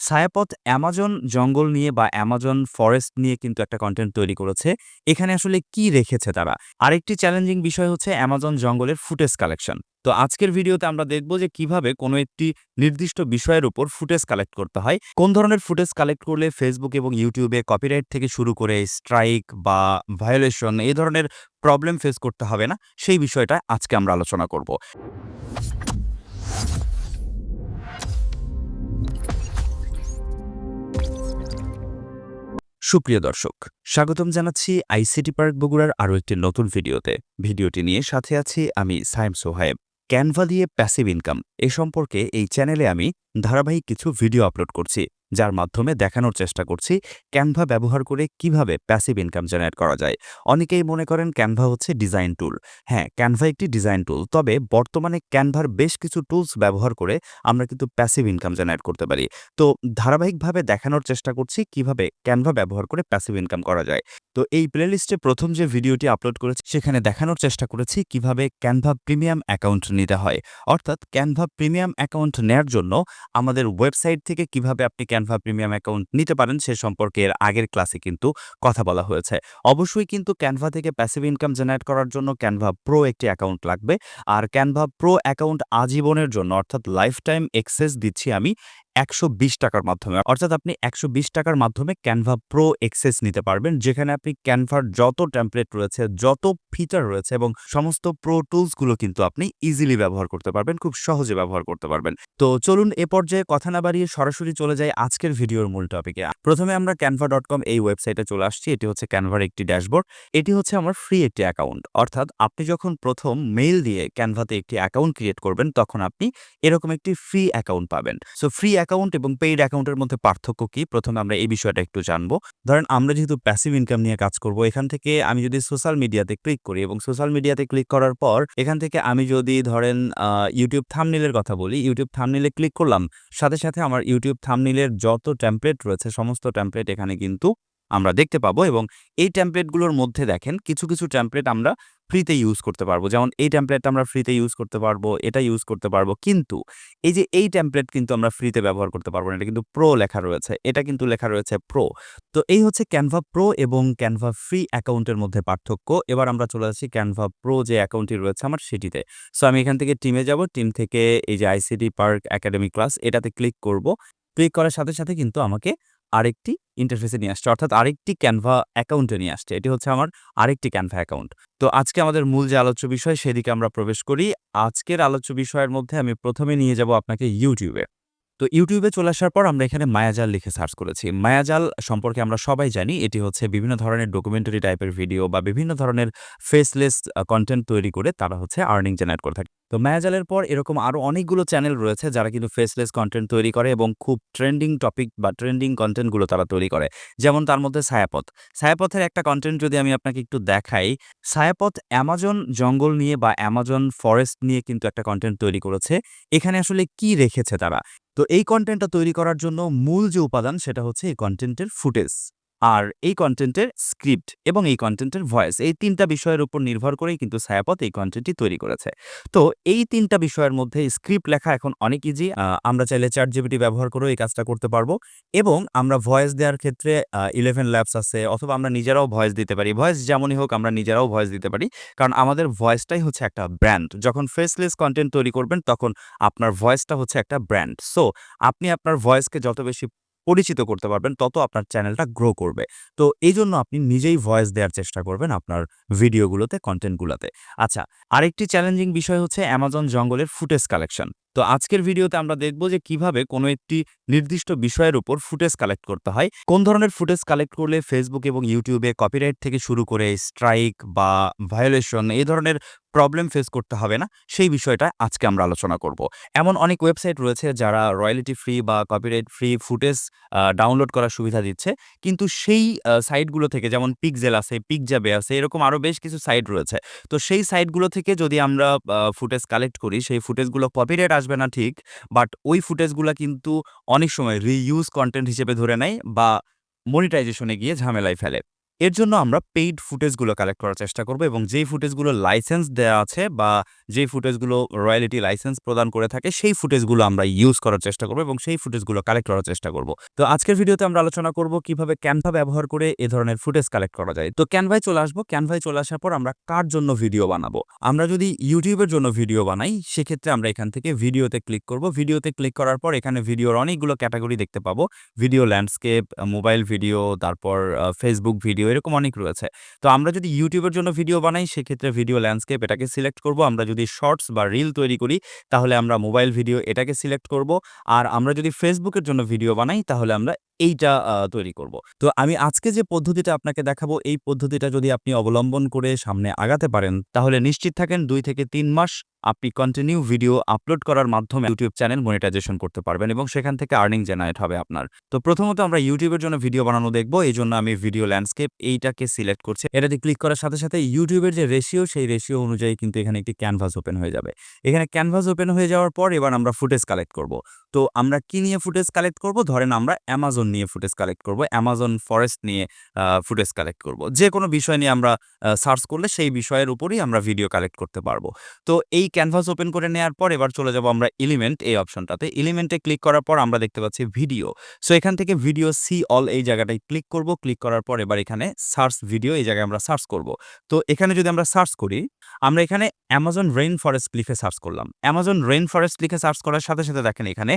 ছায়াপথ Amazon জঙ্গল নিয়ে বা অ্যামাজন ফরেস্ট নিয়ে কিন্তু একটা কন্টেন্ট তৈরি করেছে। এখানে আসলে কি রেখেছে তারা? আরেকটি চ্যালেঞ্জিং বিষয় হচ্ছে অ্যামাজন জঙ্গলের ফুটেজ কালেকশন। তো আজকের ভিডিওতে আমরা দেখব যে কীভাবে কোনো একটি নির্দিষ্ট বিষয়ের উপর ফুটেজ কালেক্ট করতে হয়। কোন ধরনের ফুটেজ কালেক্ট করলে ফেসবুক এবং ইউটিউবে কপিরাইট থেকে শুরু করে স্ট্রাইক বা ভায়োলেশন এই ধরনের প্রবলেম ফেস করতে হবে না, সেই বিষয়টা আজকে আমরা আলোচনা করব। সুপ্রিয় দর্শক, স্বাগতম জানাচ্ছি আইসিটি পার্ক বগুড়ার আরও একটি নতুন ভিডিওতে। ভিডিওটি নিয়ে সাথে আছি আমি সায়েম সোহায়েব। ক্যানভা দিয়ে প্যাসিভ ইনকাম এ সম্পর্কে এই চ্যানেলে আমি ধারাবাহিক কিছু ভিডিও আপলোড করছি, যার মাধ্যমে দেখানোর চেষ্টা করছি ক্যানভা ব্যবহার করে কীভাবে প্যাসিভ ইনকাম জেনারেট করা যায়। অনেকেই মনে করেন ক্যানভা হচ্ছে ডিজাইন টুল হ্যাঁ ক্যানভা একটি ডিজাইন টুল তবে বর্তমানে ক্যানভার বেশ কিছু টুলস ব্যবহার করে আমরা কিন্তু প্যাসিভ ইনকাম জেনারেট করতে পারি। তো ধারাবাহিকভাবে দেখানোর চেষ্টা করছি কীভাবে ক্যানভা ব্যবহার করে প্যাসিভ ইনকাম করা যায়। তো এই প্লেলিস্টে প্রথম যে ভিডিওটি আপলোড করেছি, সেখানে দেখানোর চেষ্টা করেছি কীভাবে ক্যানভা প্রিমিয়াম অ্যাকাউন্ট নিতে হয়। অর্থাৎ ক্যানভা প্রিমিয়াম অ্যাকাউন্ট নেয়ার জন্য আমাদের ওয়েবসাইট থেকে কীভাবে আপনি ক্যানভা প্রিমিয়াম অ্যাকাউন্ট নিতে পারেন সে সম্পর্কে এর আগের ক্লাসে কিন্তু কথা বলা হয়েছে। অবশ্যই কিন্তু ক্যানভা থেকে প্যাসিভ ইনকাম জেনারেট করার জন্য ক্যানভা প্রো একটি অ্যাকাউন্ট লাগবে। আর ক্যানভা প্রো অ্যাকাউন্ট আজীবনের জন্য, অর্থাৎ লাইফ টাইম এক্সেস দিচ্ছি আমি একশো বিশ টাকার মাধ্যমে। অর্থাৎ আপনি একশো বিশ টাকার মাধ্যমে ক্যানভা প্রো এক্সেস নিতে পারবেন, যেখানে আপনি ক্যানভার যত টেমপ্লেট রয়েছে, যত ফিচার রয়েছে এবং সমস্ত প্রো টুলসগুলো কিন্তু আপনি ইজিলি ব্যবহার করতে পারবেন, খুব সহজে ব্যবহার করতে পারবেন। তো চলুন এ পর্যায়ে কথা না বাড়িয়ে সরাসরি চলে যাই আজকের ভিডিওর মূল টপিকে প্রথমে আমরা ক্যানভা ডট কম এই ওয়েবসাইটে চলে আসছি, এটি হচ্ছে ক্যানভার একটি ড্যাশবোর্ড এটি হচ্ছে আমার ফ্রি একটি অ্যাকাউন্ট অর্থাৎ আপনি যখন প্রথম মেইল দিয়ে ক্যানভাতে একটি অ্যাকাউন্ট ক্রিয়েট করবেন, তখন আপনি এরকম একটি ফ্রি অ্যাকাউন্ট পাবেন। সো ফ্রি অ্যাকাউন্ট এবং পেইড অ্যাকাউন্টের মধ্যে পার্থক্য কি? প্রথমে আমরা এই বিষয়টা একটু জানব। ধরেন আমরা যেহেতু প্যাসিভ ইনকাম নিয়ে কাজ করব, এখান থেকে আমি যদি সোশ্যাল মিডিয়াতে ক্লিক করি এবং সোশ্যাল মিডিয়াতে ক্লিক করার পর এখান থেকে আমি যদি ধরেন ইউটিউব থামনিলের কথা বলি ইউটিউব থামনিলে ক্লিক করলাম, সাথে সাথে আমার ইউটিউব থামনিলের যত ট্যাম্পলেট রয়েছে, সমস্ত ট্যাম্পলেট এখানে কিন্তু আমরা দেখতে পাবো এবং এই টেমপ্লেটগুলোর মধ্যে দেখেন কিছু কিছু টেমপ্লেট আমরা ফ্রিতে ইউজ করতে পারব। যেমন এই টেমপ্লেটটা আমরা ফ্রিতে ইউজ করতে পারব, এটা ইউজ করতে পারব। কিন্তু এই যে এই টেমপ্লেট কিন্তু আমরা ফ্রিতে ব্যবহার করতে পারব না, এটা কিন্তু প্রো লেখা রয়েছে। এটা কিন্তু লেখা রয়েছে প্রো তো এই হচ্ছে ক্যানভা প্রো এবং ক্যানভা ফ্রি অ্যাকাউন্টের মধ্যে পার্থক্য। এবার আমরা চলে আসছি ক্যানভা প্রো যে অ্যাকাউন্টটি রয়েছে আমার সেটিতে। সো আমি এখান থেকে টিমে যাব। টিম থেকে এই যে আইসিটি পার্ক একাডেমি ক্লাস এটাতে ক্লিক করব। ক্লিক করার সাথে সাথে কিন্তু আমাকে আরেকটি ইন্টারফেসে নিয়ে আসছে, অর্থাৎ আরেকটি ক্যানভা অ্যাকাউন্টে নিয়ে আসছে। এটি হচ্ছে আমার আরেকটি ক্যানভা অ্যাকাউন্ট তো আজকে আমাদের মূল যে আলোচ্য বিষয়, সেদিকে আমরা প্রবেশ করি। আজকের আলোচ্য বিষয়ের মধ্যে আমি প্রথমে নিয়ে যাব আপনাকে ইউটিউবে তো ইউটিউবে চলে আসার পর আমরা এখানে মায়াজাল লিখে সার্চ করেছি। মায়াজাল সম্পর্কে আমরা সবাই জানি, এটি হচ্ছে বিভিন্ন ধরনের ডকুমেন্টারি টাইপের ভিডিও বা বিভিন্ন ধরনের ফেসলেস কন্টেন্ট তৈরি করে তারা হচ্ছে আর্নিং জেনারেট করে থাকে। তো মায়াজালের পর এরকম আরও অনেকগুলো চ্যানেল রয়েছে যারা কিন্তু ফেসলেস কন্টেন্ট তৈরি করে এবং খুব ট্রেন্ডিং টপিক বা ট্রেন্ডিং কন্টেন্টগুলো তারা তৈরি করে। যেমন তার মধ্যে ছায়াপথ। ছায়াপথের একটা কন্টেন্ট যদি আমি আপনাকে একটু দেখাই, ছায়াপথ অ্যামাজন জঙ্গল নিয়ে বা অ্যামাজন ফরেস্ট নিয়ে কিন্তু একটা কন্টেন্ট তৈরি করেছে। এখানে আসলে কি রেখেছে তারা? তো এই কন্টেন্টটা তৈরি করার জন্য মূল যে উপাদান সেটা হচ্ছে এই কন্টেন্টের ফুটেজ আর এই কন্টেন্টের স্ক্রিপ্ট এবং এই কন্টেন্টের ভয়েস এই তিনটা বিষয়ের উপর নির্ভর করেই কিন্তু ছায়াপথ এই কন্টেন্টটি তৈরি করেছে। তো এই তিনটা বিষয়ের মধ্যে স্ক্রিপ্ট লেখা এখন অনেক ইজি আমরা চাইলে চ্যাট জিবিটি ব্যবহার করেও এই কাজটা করতে পারব এবং আমরা ভয়েস দেওয়ার ক্ষেত্রে ইলেভেন ল্যাবস আছে অথবা আমরা নিজেরাও ভয়েস দিতে পারি। ভয়েস যেমনই হোক আমরা নিজেরাও ভয়েস দিতে পারি। কারণ আমাদের ভয়েসটাই হচ্ছে একটা ব্র্যান্ড যখন ফেসলেস কন্টেন্ট তৈরি করবেন তখন আপনার ভয়েসটা হচ্ছে একটা ব্র্যান্ড সো আপনি আপনার ভয়েসকে যত বেশি পরিচিত করতে পারবেন, তত আপনার চ্যানেলটা গ্রো করবে। তো এই জন্য আপনি নিজেই ভয়েস দেওয়ার চেষ্টা করবেন আপনার ভিডিওগুলোতে কন্টেন্টগুলোতে আচ্ছা আরেকটি চ্যালেঞ্জিং বিষয় হচ্ছে অ্যামাজন জঙ্গলের ফুটেজ কালেকশন তো আজকের ভিডিওতে আমরা দেখব যে কীভাবে কোনো একটি নির্দিষ্ট বিষয়ের উপর ফুটেজ কালেক্ট করতে হয়। কোন ধরনের ফুটেজ কালেক্ট করলে ফেসবুক এবং ইউটিউবে কপিরাইট থেকে শুরু করে স্ট্রাইক বা ভায়োলেশন এই ধরনের প্রবলেম ফেস করতে হবে না? সেই বিষয়টা আজকে আমরা আলোচনা করব। এমন অনেক ওয়েবসাইট রয়েছে যারা রয়্যালিটি ফ্রি বা কপিরাইট ফ্রি ফুটেজ ডাউনলোড করার সুবিধা দিচ্ছে। কিন্তু সেই সাইটগুলো থেকে যেমন পিকজেল আছে পিকজাবে আছে, এরকম আরও বেশ কিছু সাইট রয়েছে। তো সেই সাইটগুলো থেকে যদি আমরা ফুটেজ কালেক্ট করি, সেই ফুটেজগুলো কপিরাইট আসবে না ঠিক বাট ওই ফুটেজগুলো কিন্তু অনেক সময় রিইউজ কন্টেন্ট হিসেবে ধরে নেয় বা মনিটাইজেশনে গিয়ে ঝামেলায় ফেলে। এর জন্য আমরা পেইড ফুটেজগুলো কালেক্ট করার চেষ্টা করব এবং যেই ফুটেজগুলো লাইসেন্স দেওয়া আছে বা যেই ফুটেজগুলো রয়্যালিটি লাইসেন্স প্রদান করে থাকে, সেই ফুটেজগুলো আমরা ইউজ করার চেষ্টা করব এবং সেই ফুটেজগুলো কালেক্ট করার চেষ্টা করব। তো আজকের ভিডিওতে আমরা আলোচনা করব কীভাবে ক্যানভা ব্যবহার করে এ ধরনের ফুটেজ কালেক্ট করা যায়। তো ক্যানভায় চলে আসব। ক্যানভায় চলে আসার পর আমরা কার জন্য ভিডিও বানাবো? আমরা যদি ইউটিউবের জন্য ভিডিও বানাই, সেক্ষেত্রে আমরা এখান থেকে ভিডিওতে ক্লিক করব। ভিডিওতে ক্লিক করার পর এখানে ভিডিওর অনেকগুলো ক্যাটাগরি দেখতে পাবো। ভিডিও ল্যান্ডস্কেপ মোবাইল ভিডিও তারপর ফেসবুক ভিডিও এরকম অনেক রয়েছে। তো আমরা যদি ইউটিউবের জন্য ভিডিও বানাই, সেক্ষেত্রে ভিডিও ল্যান্ডস্কেপ এটাকে সিলেক্ট করব। আমরা যদি শর্টস বা রিল তৈরি করি, তাহলে আমরা মোবাইল ভিডিও এটাকে সিলেক্ট করব। আর আমরা যদি ফেসবুকের জন্য ভিডিও বানাই, তাহলে আমরা এইটা তৈরি করব। তো আমি আজকে যে পদ্ধতিটা আপনাকে দেখাবো, এই পদ্ধতিটা যদি আপনি অবলম্বন করে সামনে আগাতে পারেন, তাহলে নিশ্চিত থাকেন দুই থেকে তিন মাস আপনি কন্টিনিউ ভিডিও আপলোড করার মাধ্যমে ইউটিউব চ্যানেল মনিটাইজেশন করতে পারবেন এবং সেখান থেকে আর্নিং জেনারেট হবে আপনার। তো প্রথমত আমরা ইউটিউবের জন্য ভিডিও বানানো দেখব এই জন্য আমি ভিডিও ল্যান্ডস্কেপ এইটাকে সিলেক্ট করছি। এটাতে ক্লিক করার সাথে সাথে ইউটিউবের যে রেশিও সেই রেশিও অনুযায়ী কিন্তু এখানে একটি ক্যানভাস ওপেন হয়ে যাবে। এখানে ক্যানভাস ওপেন হয়ে যাওয়ার পর এবার আমরা ফুটেজ কালেক্ট করব। তো আমরা কি নিয়ে ফুটেজ কালেক্ট করব? ধরেন আমরা অ্যামাজন নিয়ে ফুটেজ কালেক্ট করব অ্যামাজন ফরেস্ট নিয়ে ফুটেজ কালেক্ট করব। যে কোনো বিষয় নিয়ে আমরা সার্চ করলে সেই বিষয়ের উপরই আমরা ভিডিও কালেক্ট করতে পারব। তো এই ক্যানভাস ওপেন করে নেওয়ার পর এবার চলে যাব আমরা এলিমেন্ট এই অপশনটাতে এলিমেন্টে ক্লিক করার পর আমরা দেখতে পাচ্ছি ভিডিও সো এখান থেকে ভিডিও সি অল এই জায়গাটায় ক্লিক করব। ক্লিক করার পর এবার এখানে সার্চ ভিডিও এই জায়গায় আমরা সার্চ করব। তো এখানে যদি আমরা সার্চ করি, আমরা এখানে অ্যামাজন রেইন ফরেস্ট লিখে সার্চ করলাম। অ্যামাজন রেইন ফরেস্ট লিখে সার্চ করার সাথে সাথে দেখেন এখানে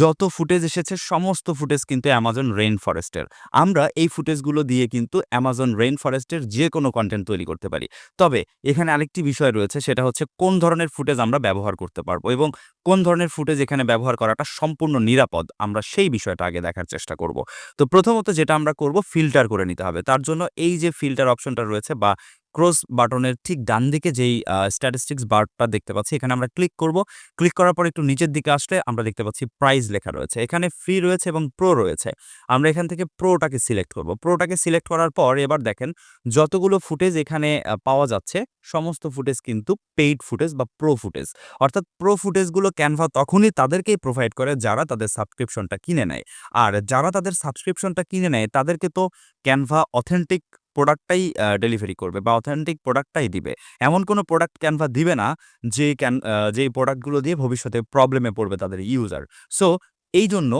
যত ফুটেজ এসেছে, সমস্ত ফুটেজ কিন্তু অ্যামাজন রেইন ফরেস্টের আমরা এই ফুটেজগুলো দিয়ে কিন্তু অ্যামাজন রেইন ফরেস্টের যে কোনো কন্টেন্ট তৈরি করতে পারি। তবে এখানে আরেকটি বিষয় রয়েছে, সেটা হচ্ছে কোন ধরনের ফুটেজ আমরা ব্যবহার করতে পারব এবং কোন ধরনের ফুটেজ এখানে ব্যবহার করাটা সম্পূর্ণ নিরাপদ, আমরা সেই বিষয়টা আগে দেখার চেষ্টা করব। তো প্রথমত যেটা আমরা করব ফিল্টার করে নিতে হবে। তার জন্য এই যে ফিল্টার অপশনটা রয়েছে বা ক্রস বাটনের ঠিক ডান দিকে যেই স্ট্যাটিস্টিক্স বারটা দেখতে পাচ্ছি, এখানে আমরা ক্লিক করব। ক্লিক করার পর একটু নিচের দিকে আসলে আমরা দেখতে পাচ্ছি প্রাইস লেখা রয়েছে। এখানে ফ্রি রয়েছে এবং প্রো রয়েছে। আমরা এখান থেকে প্রোটাকে সিলেক্ট করব। প্রোটাকে সিলেক্ট করার পর এবার দেখেন, যতগুলো ফুটেজ এখানে পাওয়া যাচ্ছে, সমস্ত ফুটেজ কিন্তু পেইড ফুটেজ বা প্রো ফুটেজ অর্থাৎ প্রো ফুটেজগুলো ক্যানভা তখনই তাদেরকেই প্রোভাইড করে যারা তাদের সাবস্ক্রিপশনটা কিনে নেয়। আর যারা তাদের সাবস্ক্রিপশনটা কিনে নেয়, তাদেরকে তো ক্যানভা অথেন্টিক প্রোডাক্টটাই ডেলিভারি করবে বা অথেন্টিক প্রোডাক্টটাই দিবে। এমন কোনো প্রোডাক্ট ক্যানভা দিবে না, যে ক্যান যে প্রোডাক্টগুলো দিয়ে ভবিষ্যতে প্রবলেমে পড়বে তাদের ইউজার। সো এই জন্য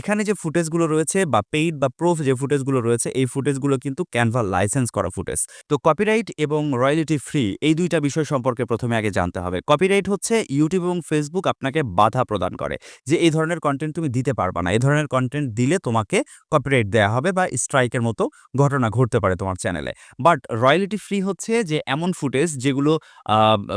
এখানে যে ফুটেজগুলো রয়েছে বা পেইড বা প্রুফ যে ফুটেজগুলো রয়েছে, এই ফুটেজগুলো কিন্তু ক্যানভা লাইসেন্স করা ফুটেজ তো কপিরাইট এবং রয়্যালিটি ফ্রি এই দুইটা বিষয় সম্পর্কে প্রথমে আগে জানতে হবে। কপিরাইট হচ্ছে ইউটিউব এবং ফেসবুক আপনাকে বাধা প্রদান করে যে এই ধরনের কন্টেন্ট তুমি দিতে পারবা না। এই ধরনের কন্টেন্ট দিলে তোমাকে কপিরাইট দেয়া হবে বা স্ট্রাইকের মতো ঘটনা ঘটতে পারে তোমার চ্যানেলে বাট রয়্যালিটি ফ্রি হচ্ছে যে এমন ফুটেজ যেগুলো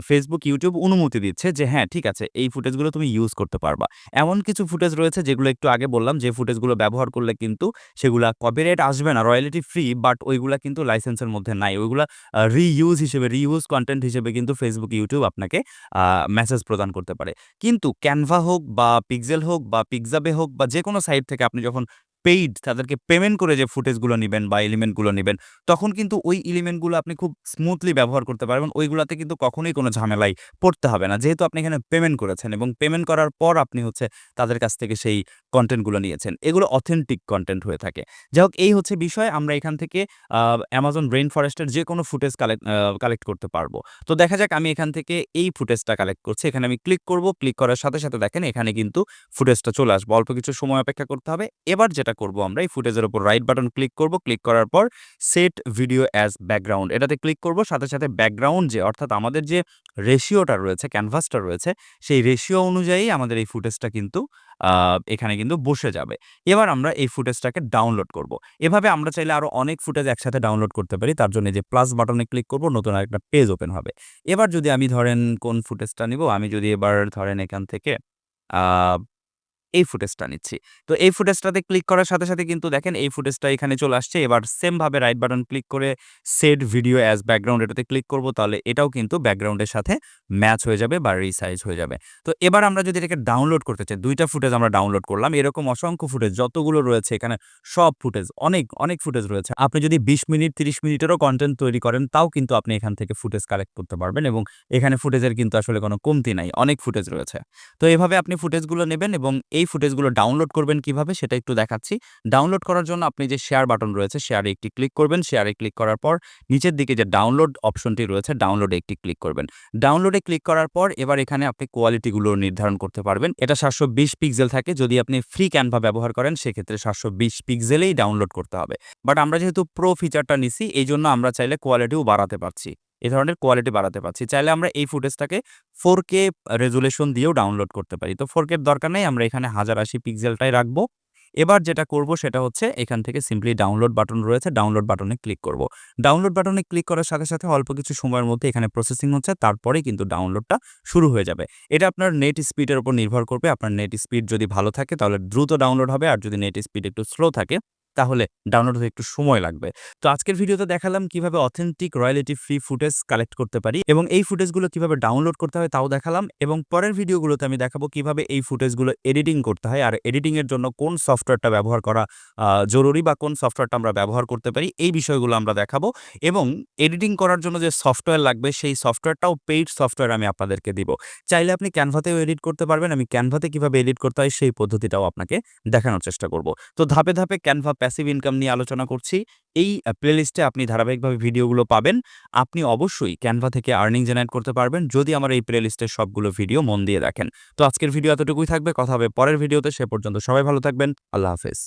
ফেসবুক ইউটিউব অনুমতি দিচ্ছে যে হ্যাঁ ঠিক আছে, এই ফুটেজগুলো তুমি ইউজ করতে পারবা। এমন কিছু ফুটেজ রয়েছে যেগুলো একটু আগে বললাম যে ফুটেজগুলো ব্যবহার করলে কিন্তু সেগুলা কপিরাইট আসবে না রয়্যালিটি ফ্রি বাট ওইগুলা কিন্তু লাইসেন্সের মধ্যে নাই। ওইগুলা রিইউজ হিসেবে রিইউজ কন্টেন্ট হিসেবে কিন্তু ফেসবুক ইউটিউব আপনাকে মেসেজ প্রদান করতে পারে। কিন্তু ক্যানভা হোক বা পিক্সেল হোক বা পিকজাবে হোক বা যে কোনো সাইট থেকে আপনি যখন পেইড তাদেরকে পেমেন্ট করে যে ফুটেজগুলো নেবেন বা এলিমেন্টগুলো নেবেন, তখন কিন্তু ওই এলিমেন্টগুলো আপনি খুব স্মুথলি ব্যবহার করতে পারবেন। ওইগুলোতে কিন্তু কখনোই কোনো ঝামেলায় পড়তে হবে না। যেহেতু আপনি এখানে পেমেন্ট করেছেন এবং পেমেন্ট করার পর আপনি হচ্ছে তাদের কাছ থেকে সেই কন্টেন্টগুলো নিয়েছেন। এগুলো অথেন্টিক কন্টেন্ট হয়ে থাকে। যাই হোক, এই হচ্ছে বিষয়। আমরা এখান থেকে অ্যামাজন ব্রেন ফরেস্টের যে কোনো ফুটেজ কালেক্ট কালেক্ট করতে পারব। তো দেখা যাক, আমি এখান থেকে এই ফুটেজটা কালেক্ট করছি। এখানে আমি ক্লিক করব। ক্লিক করার সাথে সাথে দেখেন, এখানে কিন্তু ফুটেজটা চলে আসবে। অল্প কিছু সময় অপেক্ষা করতে হবে। এবার যেটা করব আমরা, এই ফুটেজের উপর রাইট বাটন ক্লিক করব। ক্লিক করার পর সেট ভিডিও অ্যাজ ব্যাকগ্রাউন্ড এটাতে ক্লিক করব। সাথে সাথে ব্যাকগ্রাউন্ড যে, অর্থাৎ আমাদের যে রেশিওটা রয়েছে ক্যানভাসটা রয়েছে, সেই রেশিও অনুযায়ী আমাদের এই ফুটেজটা কিন্তু এখানে কিন্তু বসে যাবে। এবার আমরা এই ফুটেজটাকে ডাউনলোড করব। এভাবে আমরা চাইলে আরও অনেক ফুটেজ একসাথে ডাউনলোড করতে পারি। তার জন্য যে প্লাস বাটনে ক্লিক করব, নতুন আরেকটা পেজ ওপেন হবে। এবার যদি আমি ধরেন কোন ফুটেজটা নিব, আমি যদি এবার ধরেন এখান থেকে এই ফুটেজটা নিচ্ছি। তো এই ফুটেজটাতে ক্লিক করার সাথে সাথে কিন্তু দেখেন এই ফুটেজটা এখানে চলে আসছে। এবার সেম ভাবে রাইট বাটন ক্লিক করে সেট ভিডিও অ্যাজ ব্যাকগ্রাউন্ড এটাতে ক্লিক করব, তাহলে এটাও কিন্তু ব্যাকগ্রাউন্ডের সাথে ম্যাচ হয়ে যাবে বা রিসাইজ হয়ে যাবে। তো এবার আমরা যদি এটাকে ডাউনলোড করতে চাই, দুইটা ফুটেজ আমরা ডাউনলোড করলাম। এরকম অসংখ্য ফুটেজ যতগুলো রয়েছে এখানে, সব ফুটেজ অনেক অনেক ফুটেজ রয়েছে। আপনি যদি বিশ মিনিট, তিরিশ মিনিটেরও কন্টেন্ট তৈরি করেন, তাও কিন্তু আপনি এখান থেকে ফুটেজ কালেক্ট করতে পারবেন এবং এখানে ফুটেজের কিন্তু আসলে কোনো কমতি নাই, অনেক ফুটেজ রয়েছে। তো এভাবে আপনি ফুটেজগুলো নেবেন এবং এই ফুটেজগুলো ডাউনলোড করবেন কীভাবে সেটা একটু দেখাচ্ছি। ডাউনলোড করার জন্য আপনি যে শেয়ার বাটন রয়েছে শেয়ারে একটি ক্লিক করবেন। শেয়ারে ক্লিক করার পর নিচের দিকে যে ডাউনলোড অপশনটি রয়েছে ডাউনলোডে একটি ক্লিক করবেন। ডাউনলোডে ক্লিক করার পর এবার এখানে আপনি কোয়ালিটিগুলো নির্ধারণ করতে পারবেন। এটা সাতশো বিশ পিক্সেল থাকে। যদি আপনি ফ্রি ক্যানভা ব্যবহার করেন, সেক্ষেত্রে সাতশো বিশ পিক্সেলেই ডাউনলোড করতে হবে। বাট আমরা যেহেতু প্রো ফিচারটা নিছি এই জন্য আমরা চাইলে কোয়ালিটিও বাড়াতে পারছি। এ ধরনের কোয়ালিটি বাড়াতে পারছি। চাইলে আমরা এই ফুটেজটাকে ফোর কে রেজুলেশন দিয়েও ডাউনলোড করতে পারি। তো ফোর কের দরকার নেই, আমরা এখানে হাজার আশি পিক্সেলটাই রাখব। এবার যেটা করব সেটা হচ্ছে এখান থেকে সিম্পলি ডাউনলোড বাটন রয়েছে ডাউনলোড বাটনে ক্লিক করব। ডাউনলোড বাটনে ক্লিক করার সাথে সাথে অল্প কিছু সময়ের মধ্যে এখানে প্রসেসিং হচ্ছে, তারপরেই কিন্তু ডাউনলোডটা শুরু হয়ে যাবে। এটা আপনার নেট স্পিডের উপর নির্ভর করবে। আপনার নেট স্পিড যদি ভালো থাকে তাহলে দ্রুত ডাউনলোড হবে, আর যদি নেট স্পিড একটু স্লো থাকে তাহলে ডাউনলোড হতে একটু সময় লাগবে। তো আজকের ভিডিওতে দেখালাম কীভাবে authentic royalty free footage collect করতে পারি এবং এই ফুটেজগুলো কীভাবে ডাউনলোড করতে হয় তাও দেখালাম এবং পরের ভিডিওগুলোতে আমি দেখাবো কীভাবে এই ফুটেজগুলো এডিটিং করতে হয় আর এডিটিংয়ের জন্য কোন সফটওয়্যারটা ব্যবহার করা জরুরি বা কোন সফটওয়্যারটা আমরা ব্যবহার করতে পারি এই বিষয়গুলো আমরা দেখাবো এবং এডিটিং করার জন্য যে সফটওয়্যার লাগবে সেই সফটওয়্যারটাও পেইড সফটওয়্যার আমি আপনাদেরকে দিব। চাইলে আপনি ক্যানভাতেও এডিট করতে পারবেন, আমি ক্যানভাতে কীভাবে এডিট করতে হয় সেই পদ্ধতিটাও আপনাকে দেখানোর চেষ্টা করব। তো ধাপে ধাপে ক্যানভা প্যাসিভ ইনকাম নিয়ে আলোচনা করছি, এই প্লেলিস্টে আপনি ধারাবাহিকভাবে ভিডিওগুলো পাবেন। আপনি অবশ্যই ক্যানভা থেকে আর্নিং জেনারেট করতে পারবেন, যদি আমার এই প্লেলিস্টের সবগুলো ভিডিও মন দিয়ে দেখেন। তো আজকের ভিডিও এতটুকুই থাকবে, কথা হবে পরের ভিডিওতে সে পর্যন্ত সবাই ভালো থাকবেন, আল্লাহ হাফেজ।